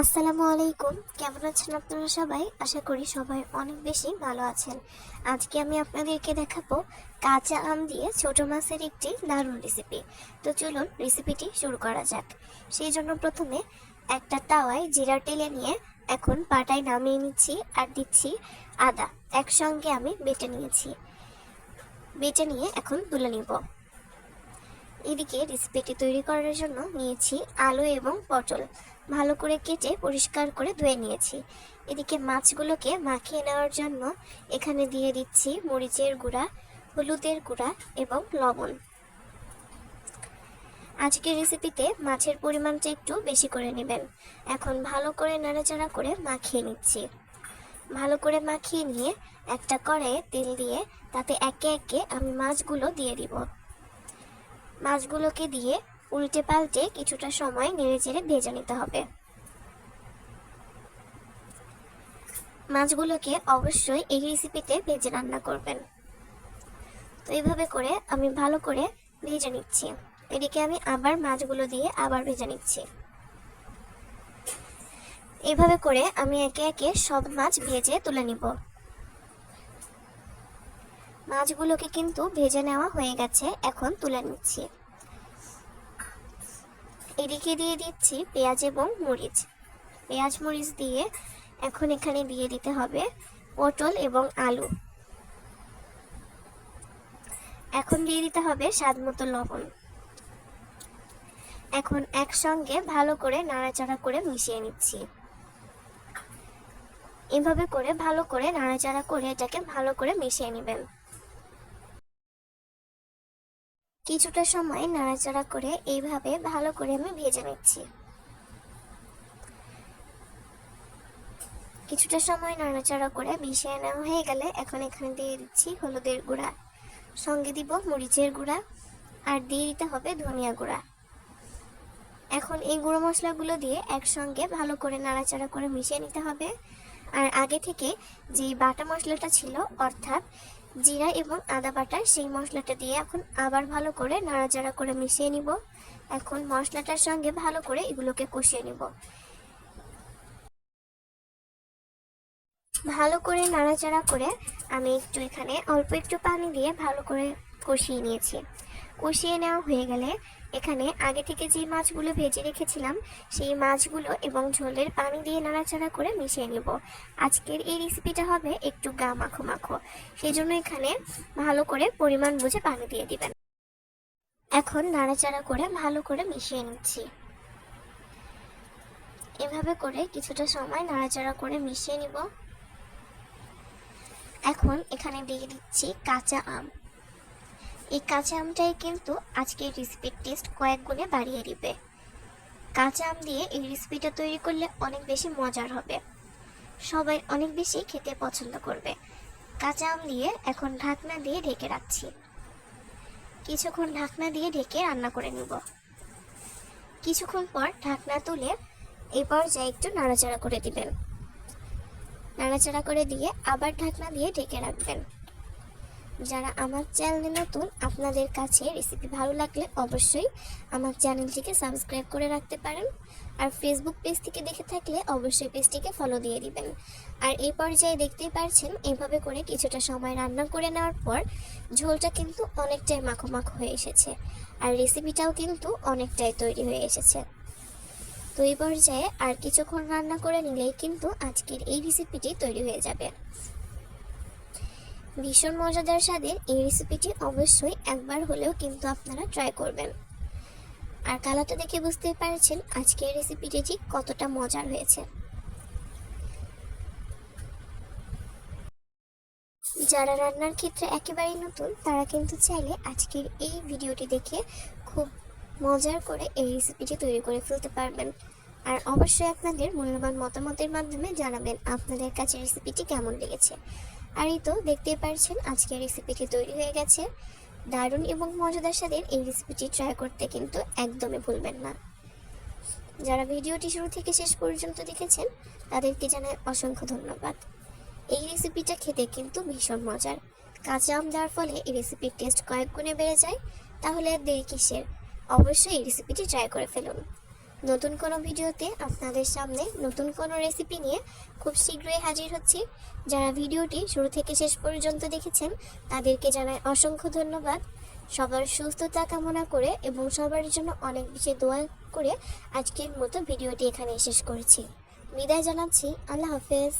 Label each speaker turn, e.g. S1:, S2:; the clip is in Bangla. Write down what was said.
S1: আসসালামু আলাইকুম। কেমন আছেন আপনারা সবাই? আশা করি সবাই অনেক বেশি ভালো আছেন। আজকে আমি আপনাদেরকে দেখাবো কাঁচা আম দিয়ে ছোট মাছের একটি দারুণ রেসিপি তো চলুন রেসিপিটি শুরু করা যাক। সেই জন্য প্রথমে একটা তাওয়ায় জিরা টেলে নিয়ে এখন পাটায় নামিয়ে নিচ্ছি আর দিচ্ছি আদা। একসঙ্গে আমি বেটে নিয়েছি। বেটে নিয়ে এখন তুলে নিব। এদিকে রেসিপিটি তৈরি করার জন্য নিয়েছি আলু এবং পটল। ভালো করে কেটে পরিষ্কার করে ধুয়ে নিয়েছি। এদিকে মাছগুলোকে মাখিয়ে নেওয়ার জন্য এখানে দিয়ে দিচ্ছি মরিচের গুঁড়া, হলুদের গুঁড়া এবং লবণ। আজকের রেসিপিতে মাছের পরিমাণটা একটু বেশি করে নেবেন। এখন ভালো করে নাড়াচাড়া করে মাখিয়ে নিচ্ছি। ভালো করে মাখিয়ে নিয়ে একটা কড়াইয়ে তেল দিয়ে তাতে একে একে আমি মাছগুলো দিয়ে দিব। মাছগুলোকে দিয়ে উল্টে পাল্টে কিছুটা সময় নেড়ে চেড়ে ভেজে নিতে হবে। মাছগুলোকে অবশ্যই এই রেসিপিতে ভেজে রান্না করবেন। তো এইভাবে করে আমি ভালো করে ভেজে নিচ্ছি। এদিকে আমি আবার মাছগুলো দিয়ে আবার ভেজে নিচ্ছি। এইভাবে করে আমি একে একে সব মাছ ভেজে তুলে নিব। মাছগুলোকে কিন্তু ভেজে নেওয়া হয়ে গেছে, এখন তুলে নিচ্ছি। এদিকে দিয়ে দিচ্ছি পেঁয়াজ এবং মরিচ। পেঁয়াজ, মরিচ দিয়ে এখন এখানে দিয়ে দিতে হবে পটল এবং আলু। এখন দিয়ে দিতে হবে স্বাদ মতো লবণ। এখন একসঙ্গে ভালো করে নাড়াচাড়া করে মিশিয়ে নিচ্ছি। এভাবে করে ভালো করে নাড়াচাড়া করে এটাকে ভালো করে মিশিয়ে নেবেন। কিছুটা সময় নাড়াচাড়া করে এইভাবে ভালো করে আমি ভেজে নিচ্ছি। কিছুটা সময় নাড়াচাড়া করে মিশিয়ে নেওয়া হয়ে গেলে এখন এখানে দিয়ে দিচ্ছি হলুদের গুঁড়া। সঙ্গে দিব মরিচের গুঁড়া আর দিয়ে দিতে হবে ধনিয়া গুঁড়া। এখন এই গুঁড়ো মশলাগুলো দিয়ে একসঙ্গে ভালো করে নাড়াচাড়া করে মিশিয়ে নিতে হবে। আর আগে থেকে যে বাটা মশলাটা ছিল, অর্থাৎ জিরা এবং আদা বাটা, সেই মশলাটা দিয়ে এখন আবার ভালো করে নাড়াচাড়া করে মিশিয়ে নিব। এখন মশলাটার সঙ্গে ভালো করে এগুলোকে কষিয়ে নিব। ভালো করে নাড়াচাড়া করে আমি একটু এখানে অল্প একটু পানি দিয়ে ভালো করে কষিয়ে নিয়েছি। কষিয়ে নেওয়া হয়ে গেলে এখানে আগে থেকে যে মাছগুলো ভেজে রেখেছিলাম, সেই মাছগুলো এবং ঝোলের পানি দিয়ে নাড়াচাড়া করে মিশিয়ে নেব। আজকের এই রেসিপিটা হবে একটু গা মাখো। মাখো সেই জন্য এখানে ভালো করে পরিমাণ বুঝে পানি দিয়ে দিবেন। এখন নাড়াচাড়া করে ভালো করে মিশিয়ে নিচ্ছি। এভাবে করে কিছুটা সময় নাড়াচাড়া করে মিশিয়ে নিব। এখন এখানে দিয়ে দিচ্ছি কাঁচা আম। এই কাঁচা আমটাই কিন্তু আজকের রেসিপির টেস্ট কয়েক গুণে বাড়িয়ে দিবে। কাঁচা আম দিয়ে এই রেসিপিটা তৈরি করলে অনেক বেশি মজার হবে। সবাই অনেক বেশি খেতে পছন্দ করবে। কাঁচা আম দিয়ে এখন ঢাকনা দিয়ে ঢেকে রাখছি। কিছুক্ষণ ঢাকনা দিয়ে ঢেকে রান্না করে নিব। কিছুক্ষণ পর ঢাকনা তুলে এই পর্যায়ে একটু নাড়াচাড়া করে দিবেন। নাড়াচাড়া করে দিয়ে আবার ঢাকনা দিয়ে ঢেকে রাখবেন। যারা আমার চ্যানেলে নতুন, আপনাদের কাছে রেসিপি ভালো লাগলে অবশ্যই আমার চ্যানেলটিকে সাবস্ক্রাইব করে রাখতে পারেন। আর ফেসবুক পেজ থেকে দেখে থাকলে অবশ্যই পেজটিকে ফলো দিয়ে দিবেন। আর এই পর্যায়ে দেখতেই পারছেন এইভাবে করে কিছুটা সময় রান্না করে নেওয়ার পর ঝোলটা কিন্তু অনেকটাই মাখো মাখো হয়ে এসেছে। আর রেসিপিটাও কিন্তু অনেকটাই তৈরি হয়ে এসেছে। তো এই পর্যায়ে আর কিছুক্ষণ রান্না করে নিলেই কিন্তু আজকের এই রেসিপিটি তৈরি হয়ে যাবে। ভীষণ মজাদার স্বাদের এই রেসিপিটি অবশ্যই একবার হলেও কিন্তু আপনারা ট্রাই করবেন। আর কালারটা দেখে বুঝতেই পারছেন আজকের রেসিপিটি ঠিক কতটা মজার হয়েছে। যারা রান্নার ক্ষেত্রে একেবারেই নতুন, তারা কিন্তু চাইলে আজকের এই ভিডিওটি দেখে খুব মজার করে এই রেসিপিটি তৈরি করে ফেলতে পারবেন। আর অবশ্যই আপনাদের মূল্যবান মতামতের মাধ্যমে জানাবেন আপনাদের কাছে রেসিপিটি কেমন লেগেছে। আর এই তো দেখতেই পারছেন আজকের রেসিপিটি তৈরি হয়ে গেছে। দারুণ এবং মজাদার স্বাদের এই রেসিপিটি ট্রাই করতে কিন্তু একদমই ভুলবেন না। যারা ভিডিওটি শুরু থেকে শেষ পর্যন্ত দেখেছেন, তাদেরকে জানাই অসংখ্য ধন্যবাদ। এই রেসিপিটা খেতে কিন্তু ভীষণ মজার। কাঁচা আম দেওয়ার ফলে এই রেসিপির টেস্ট কয়েক গুণে বেড়ে যায়, তাহলে দেরি কিসের? অবশ্যই এই রেসিপিটি ট্রাই করে ফেলুন। নতুন কোনো ভিডিওতে আপনাদের সামনে নতুন কোনো রেসিপি নিয়ে খুব শীঘ্রই হাজির হচ্ছি। যারা ভিডিওটি শুরু থেকে শেষ পর্যন্ত দেখেছেন, তাদেরকে জানাই অসংখ্য ধন্যবাদ। সবার সুস্থতা কামনা করে এবং সবার জন্য অনেক বেশি দোয়া করে আজকের মতো ভিডিওটি এখানে শেষ করেছি। বিদায় জানাচ্ছি, আল্লাহ হাফেজ।